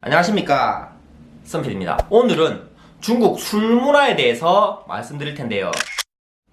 안녕하십니까. 썸필입니다. 오늘은 중국 술 문화에 대해서 말씀드릴 텐데요.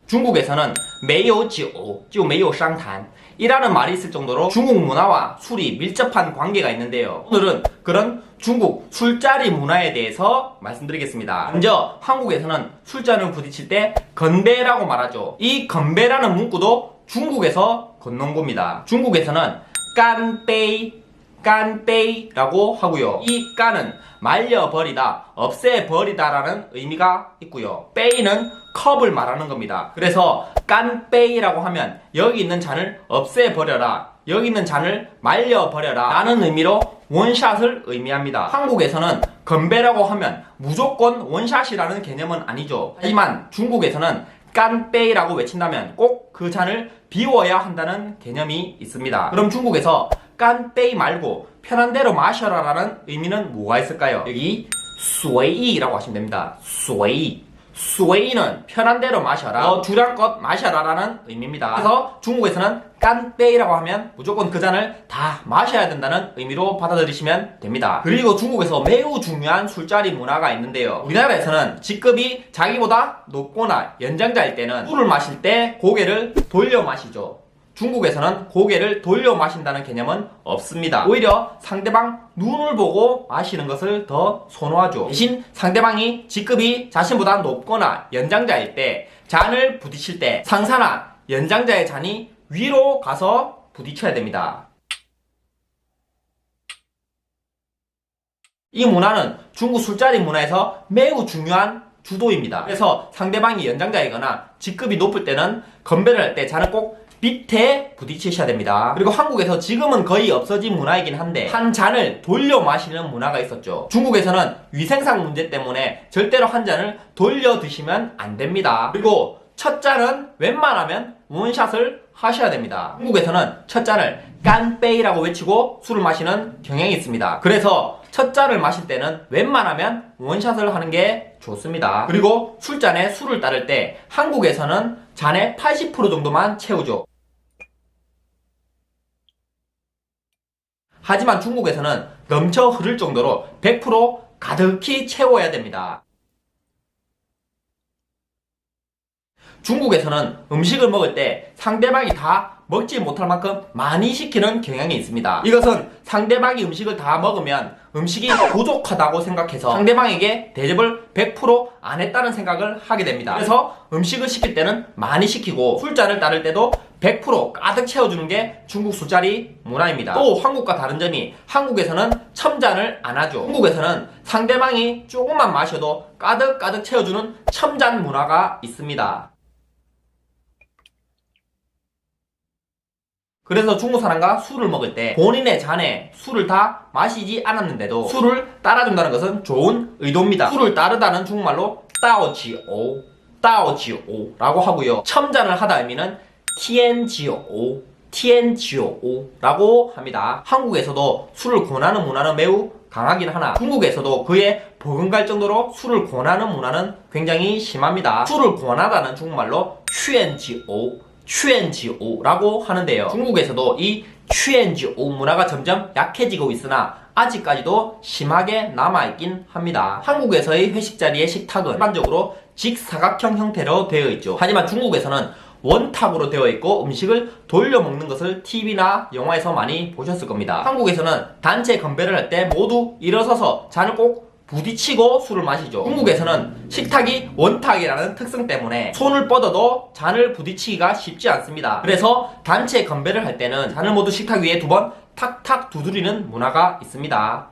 중국에서는 메이오지오, 지오 메이오상탄 이라는 말이 있을 정도로 중국 문화와 술이 밀접한 관계가 있는데요. 오늘은 그런 중국 술자리 문화에 대해서 말씀드리겠습니다. 먼저 한국에서는 술잔을 부딪힐 때 건배라고 말하죠. 이 건배라는 문구도 중국에서 건넌 겁니다. 중국에서는 깐베이 깐베이라고 하고요. 이 깐은 말려버리다, 없애버리다라는 의미가 있고요. 베이는 컵을 말하는 겁니다. 그래서 깐베이라고 하면 여기 있는 잔을 없애버려라, 여기 있는 잔을 말려버려라 라는 의미로 원샷을 의미합니다. 한국에서는 건배라고 하면 무조건 원샷이라는 개념은 아니죠. 하지만 중국에서는 깐베이라고 외친다면 꼭 그 잔을 비워야 한다는 개념이 있습니다. 그럼 중국에서 깐베이 말고 편한 대로 마셔라 라는 의미는 뭐가 있을까요? 여기 스웨이라고 하시면 됩니다. 스웨이. 스웨이는 편한 대로 마셔라. 너 주량껏 마셔라 라는 의미입니다. 그래서 중국에서는 깐베이라고 하면 무조건 그 잔을 다 마셔야 된다는 의미로 받아들이시면 됩니다. 그리고 중국에서 매우 중요한 술자리 문화가 있는데요. 우리나라에서는 직급이 자기보다 높거나 연장자일 때는 술을 마실 때 고개를 돌려 마시죠. 중국에서는 고개를 돌려 마신다는 개념은 없습니다. 오히려 상대방 눈을 보고 마시는 것을 더 선호하죠. 대신 상대방이 직급이 자신보다 높거나 연장자일 때 잔을 부딪힐 때 상사나 연장자의 잔이 위로 가서 부딪혀야 됩니다. 이 문화는 중국 술자리 문화에서 매우 중요한 주도입니다. 그래서 상대방이 연장자이거나 직급이 높을 때는 건배를 할 때 잔을 꼭 밑에 부딪히셔야 됩니다. 그리고 한국에서 지금은 거의 없어진 문화이긴 한데 한 잔을 돌려 마시는 문화가 있었죠. 중국에서는 위생상 문제 때문에 절대로 한 잔을 돌려 드시면 안 됩니다. 그리고 첫 잔은 웬만하면 원샷을 하셔야 됩니다. 한국에서는 첫 잔을 깐베이라고 외치고 술을 마시는 경향이 있습니다. 그래서 첫 잔을 마실 때는 웬만하면 원샷을 하는 게 좋습니다. 그리고 술잔에 술을 따를 때 한국에서는 잔의 80% 정도만 채우죠. 하지만 중국에서는 넘쳐 흐를 정도로 100% 가득히 채워야 됩니다. 중국에서는 음식을 먹을 때 상대방이 다 먹지 못할 만큼 많이 시키는 경향이 있습니다. 이것은 상대방이 음식을 다 먹으면 음식이 부족하다고 생각해서 상대방에게 대접을 100%안 했다는 생각을 하게 됩니다. 그래서 음식을 시킬 때는 많이 시키고 술잔을 따를 때도 100% 가득 채워주는 게 중국 술자리 문화입니다. 또 한국과 다른 점이 한국에서는 첨잔을 안 하죠. 한국에서는 상대방이 조금만 마셔도 가득 가득 채워주는 첨잔 문화가 있습니다. 그래서 중국 사람과 술을 먹을 때 본인의 잔에 술을 다 마시지 않았는데도 술을 따라준다는 것은 좋은 의도입니다. 술을 따르다는 중국말로 따오지오, 따오지오라고 하고요. 첨잔을 하다 의미는 티엔지오, 티엔지오라고 합니다. 한국에서도 술을 권하는 문화는 매우 강하긴 하나 중국에서도 그에 버금갈 정도로 술을 권하는 문화는 굉장히 심합니다. 술을 권하다는 중국말로 취엔지오, 취엔지오라고 하는데요. 중국에서도 이 취엔지오 문화가 점점 약해지고 있으나 아직까지도 심하게 남아있긴 합니다. 한국에서의 회식 자리의 식탁은 일반적으로 직사각형 형태로 되어 있죠. 하지만 중국에서는 원탁으로 되어 있고 음식을 돌려 먹는 것을 TV나 영화에서 많이 보셨을 겁니다. 한국에서는 단체 건배를 할 때 모두 일어서서 잔을 꼭 부딪히고 술을 마시죠. 중국에서는 식탁이 원탁이라는 특성 때문에 손을 뻗어도 잔을 부딪히기가 쉽지 않습니다. 그래서 단체 건배를 할 때는 잔을 모두 식탁 위에 두 번 탁탁 두드리는 문화가 있습니다.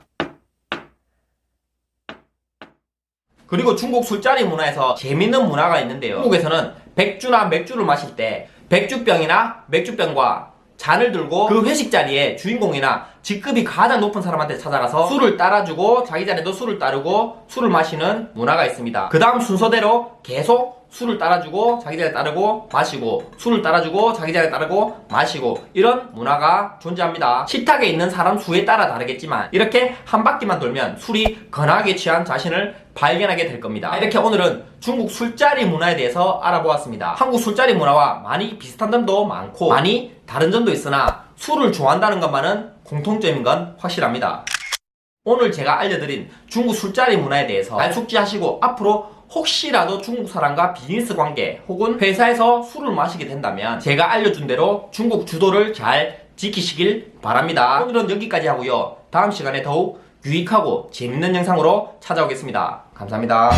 그리고 중국 술자리 문화에서 재밌는 문화가 있는데요. 중국에서는 백주나 맥주를 마실 때 백주병이나 맥주병과 잔을 들고 그 회식 자리에 주인공이나 직급이 가장 높은 사람한테 찾아가서 술을 따라주고 자기 잔에도 술을 따르고 술을 마시는 문화가 있습니다. 그 다음 순서대로 계속 술을 따라주고 자기 잔에 따르고 마시고 술을 따라주고 자기 잔에 따르고 마시고 이런 문화가 존재합니다. 식탁에 있는 사람 수에 따라 다르겠지만 이렇게 한 바퀴만 돌면 술이 건하게 취한 자신을 발견하게 될 겁니다. 이렇게 오늘은 중국 술자리 문화에 대해서 알아보았습니다. 한국 술자리 문화와 많이 비슷한 점도 많고 많이 다른 점도 있으나 술을 좋아한다는 것만은 공통점인 건 확실합니다. 오늘 제가 알려드린 중국 술자리 문화에 대해서 잘 숙지하시고 앞으로 혹시라도 중국 사람과 비즈니스 관계 혹은 회사에서 술을 마시게 된다면 제가 알려준 대로 중국 주도를 잘 지키시길 바랍니다. 오늘은 여기까지 하고요. 다음 시간에 더욱 유익하고 재밌는 영상으로 찾아오겠습니다. 감사합니다.